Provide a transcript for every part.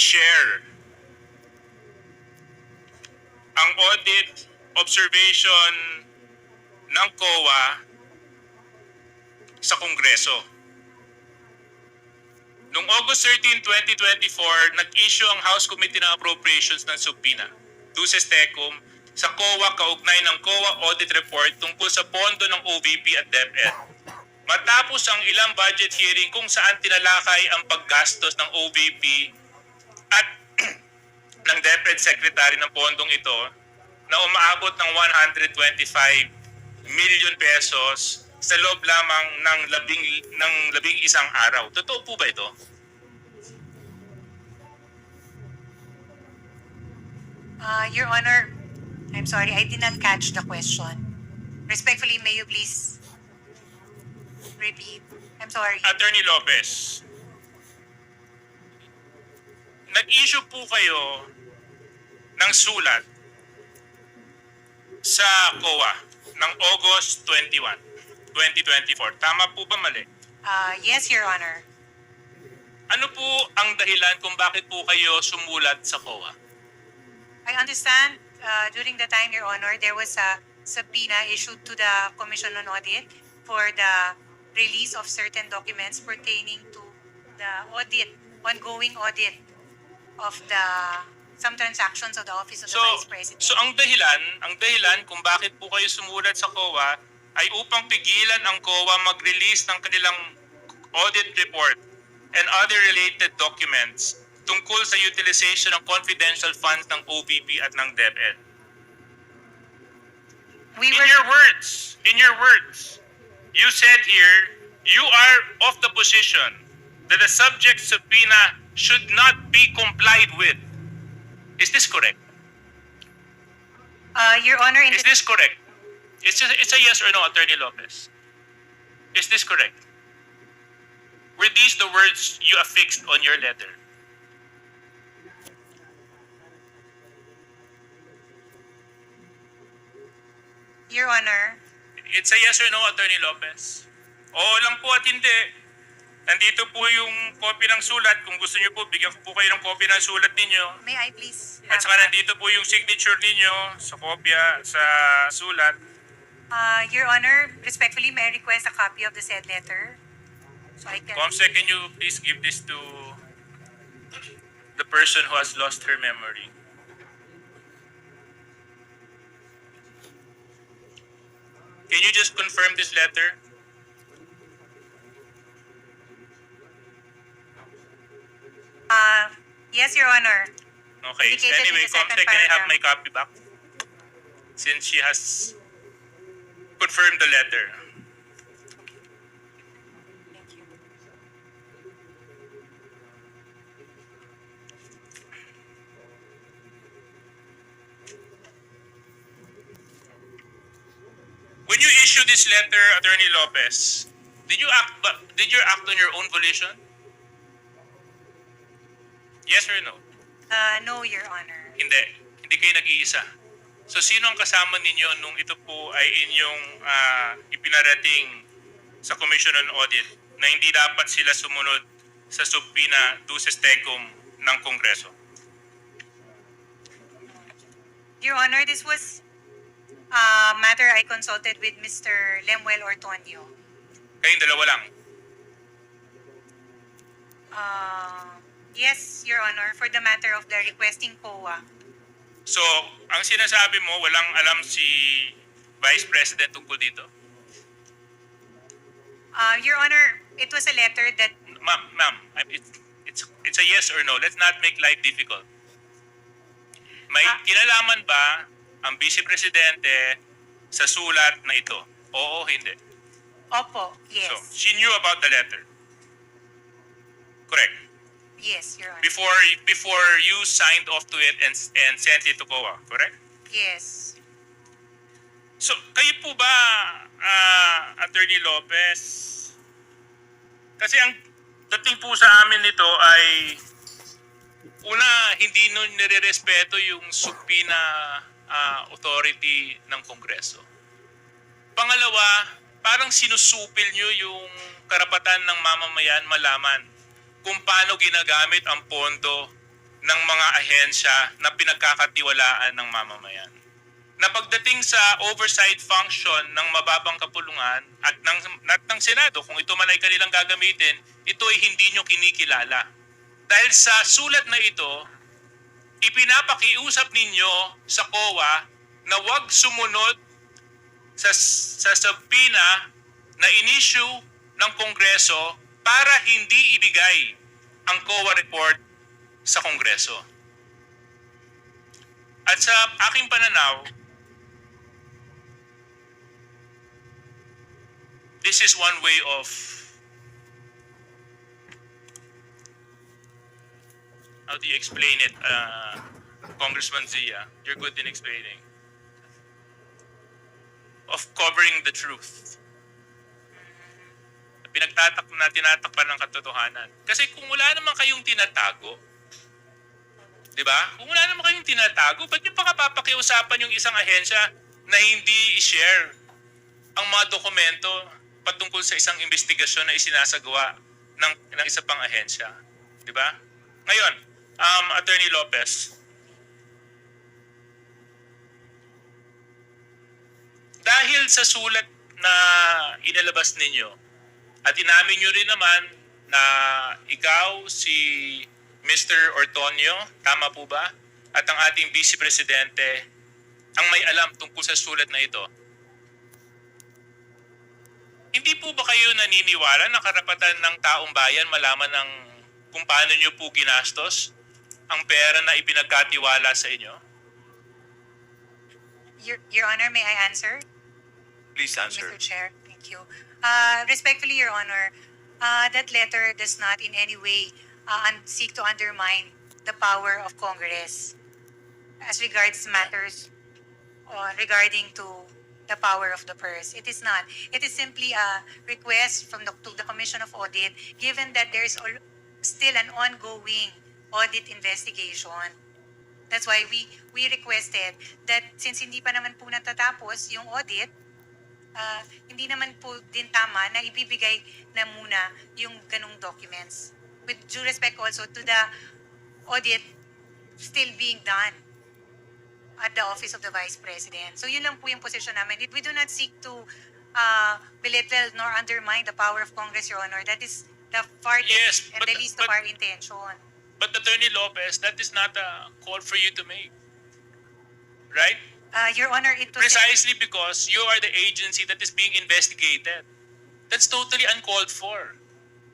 i-share ang audit observation ng COA sa Kongreso. Noong August 13, 2024, nag-issue ang House Committee ng Appropriations ng subpoena, Duces Tecum, sa COA kaugnay ng COA Audit Report tungkol sa pondo ng OVP at DepEd. Matapos ang ilang budget hearing kung saan tinalakay ang paggastos ng OVP at ng DepEd Secretary ng pondong ito na umaabot ng 125 million pesos sa loob lamang ng labing, ng labing isang araw. Totoo po ba ito? Uh, Your Honor, I'm sorry, I did not catch the question. Respectfully, may you please repeat? I'm sorry. Attorney Lopez, nag-issue po kayo ng sulat sa COA ng August 21, 2024. Tama po ba mali? Uh, yes, Your Honor. Ano po ang dahilan kung bakit po kayo sumulat sa COA? I understand uh, during the time, Your Honor, there was a subpoena issued to the Commission on Audit for the release of certain documents pertaining to the audit, ongoing audit of the some transactions of the Office of So, the Vice President. so ang dahilan, ang dahilan kung bakit po kayo sumulat sa COA ay upang pigilan ang COA mag-release ng kanilang audit report and other related documents tungkol sa utilization ng confidential funds ng OVP at ng DepEd. we In were your words, in your words, you said here, you are of the position that the subject subpoena should not be complied with. Is this correct? uh, Your Honor, in Is this correct? It's, just, it's a yes or no, Attorney Lopez. Is this correct? Were these the words you affixed on your letter? Your Honor, It's a yes or no, Attorney Lopez. Oo lang po at hindi. Nandito po yung copy ng sulat. Kung gusto niyo po, bigyan ko po kayo ng copy ng sulat ninyo. may I please At saka nandito po yung signature ninyo sa kopya, sa sulat. Uh, Your Honor, respectfully, may I request a copy of the said letter? So I can... Comsec, can you please give this to the person who has lost her memory? Can you just confirm this letter? Yes, Your Honor. Okay. Indicated in Anyway, the second Comsec, can I have paragraph. my copy back? Since she has confirmed the letter. Thank you. When you issue this letter, Attorney Lopez, did you act ba- did you act on your own volition? Yes or no? Uh, no, Your Honor. Hindi. Hindi kayo nag-iisa. So sino ang kasama ninyo nung ito po ay inyong ah, ipinarating sa Commission on Audit na hindi dapat sila sumunod sa subpina duces tecum ng Kongreso? Your Honor, this was a matter I consulted with Mr. Lemuel Ortonio. Kayong dalawa lang. Uh, yes, Your Honor, for the matter of the requesting COA. So, ang sinasabi mo, walang alam si Vice President tungkol dito? Uh, Your Honor, it was a letter that Ma'am, ma'am, it's, it's, it's a yes or no. Let's not make life difficult. May Ah. kinalaman ba ang Vice Presidente sa sulat na ito? Oo, hindi. Opo, So, yes. she knew about the letter. Yes, Your Honor. Before before you signed off to it and and sent it to COA, correct? Yes. So, kayo po ba, ah, Attorney Lopez? Kasi ang dating po sa amin nito ay una, hindi nun nire-respeto yung subpoena ah, authority ng Kongreso. Pangalawa, parang sinusupil nyo yung karapatan ng mamamayan malaman kung paano ginagamit ang pondo ng mga ahensya na pinagkakatiwalaan ng mamamayan. Na pagdating sa oversight function ng mababang kapulungan at ng, at ng Senado, kung ito man ay kanilang gagamitin, ito ay hindi nyo kinikilala. Dahil sa sulat na ito, ipinapakiusap ninyo sa COA na huwag sumunod sa, sa subpoena na inisyu ng Kongreso para hindi ibigay ang COA report sa Kongreso. At sa aking pananaw, this is one way of how do you explain it, uh, Congressman Zia? You're good in explaining. Of covering the truth. Pinagtatak na tinatakpan ng katotohanan. Kasi kung wala naman kayong tinatago, di ba? Kung wala naman kayong tinatago, ba't nyo pa kapapakiusapan yung isang ahensya na hindi i-share ang mga dokumento patungkol sa isang investigasyon na isinasagawa ng, ng isa pang ahensya? Di ba? Ngayon, um, Attorney Lopez, dahil sa sulat na inalabas ninyo at inamin nyo rin naman na ikaw si Mr. Ortonio, tama po ba? At ang ating Vice Presidente ang may alam tungkol sa sulat na ito. Hindi po ba kayo naniniwala na karapatan ng taong bayan malaman ng kung paano nyo po ginastos ang pera na ipinagkatiwala sa inyo? Your, Your Honor, may I answer? Please answer. Mr. Chair, thank you. Uh, respectfully, Your Honor, uh, that letter does not in any way uh, seek to undermine the power of Congress as regards matters uh, regarding to the power of the purse. It is not. It is simply a request from the, to the Commission of Audit, given that there is still an ongoing audit investigation. That's why we we requested that since hindi pa naman po natatapos yung audit, ah, hindi naman po din tama na ibibigay na muna yung ganong documents. With due respect also to the audit still being done at the Office of the Vice President. So yun lang po yung position namin. We do not seek to uh, belittle nor undermine the power of Congress, Your Honor. That is the farthest Yes, and but- the least of but- our intention. But Attorney Lopez, that is not a call for you to make. Right? Uh, Your Honor, it was... Precisely because you are the agency that is being investigated. That's totally uncalled for.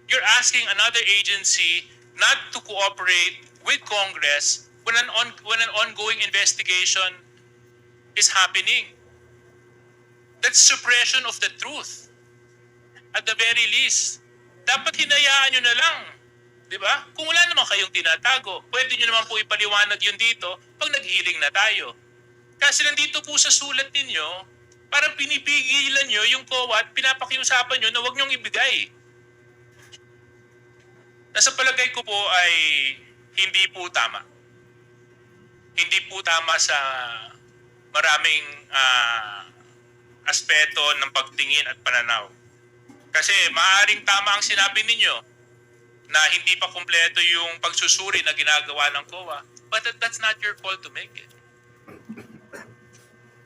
You're asking another agency not to cooperate with Congress when an on, when an ongoing investigation is happening. That's suppression of the truth. At the very least, dapat hinayaan nyo na lang. Di ba? Kung wala naman kayong tinatago, pwede nyo naman po ipaliwanag yun dito pag nag-healing na tayo. Kasi nandito po sa sulat ninyo, parang pinipigilan nyo yung COA at pinapakiusapan nyo na huwag nyong ibigay. Nasa palagay ko po ay hindi po tama. Hindi po tama sa maraming ah, aspeto ng pagtingin at pananaw. Kasi maaaring tama ang sinabi ninyo na hindi pa kumpleto yung pagsusuri na ginagawa ng COA. But that- that's not your call to make it.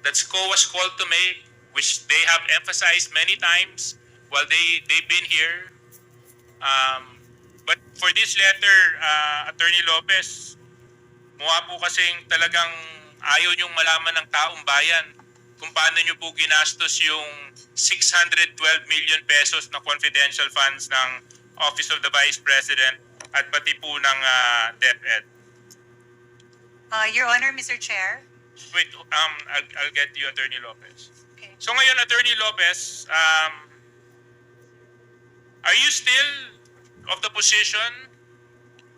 That's COA's call to make, which they have emphasized many times while they, they've been here. Um, but for this letter, uh, Attorney Lopez, mukha po kasing talagang ayaw niyong malaman ng taong bayan kung paano niyo po ginastos yung 612 million pesos na confidential funds ng Office of the Vice President at pati po ng uh, DepEd. Uh, Your Honor, Mr. Chair. Wait, um, I'll, I'll get you, Attorney Lopez. Okay. So ngayon, Attorney Lopez, um, are you still of the position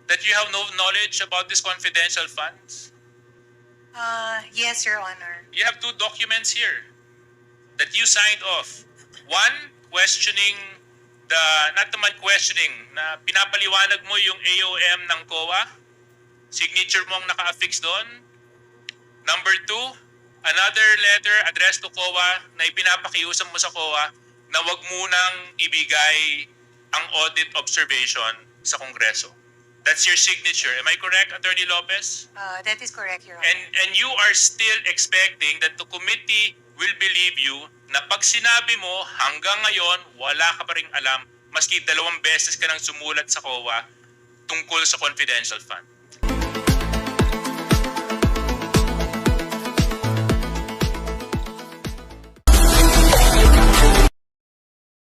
that you have no knowledge about these confidential funds? Uh, yes, Your Honor. You have two documents here that you signed off. One, questioning the, not naman questioning, na pinapaliwanag mo yung AOM ng COA. Signature mong naka-affix doon. Number two, another letter addressed to COA na ipinapakiusap mo sa COA na wag munang ibigay ang audit observation sa Kongreso. That's your signature. Am I correct, Attorney Lopez? Uh, that is correct, Your Honor. And and you are still expecting that the committee will believe you na pag sinabi mo hanggang ngayon wala ka pa rin alam maski dalawang beses ka nang sumulat sa COA tungkol sa confidential fund.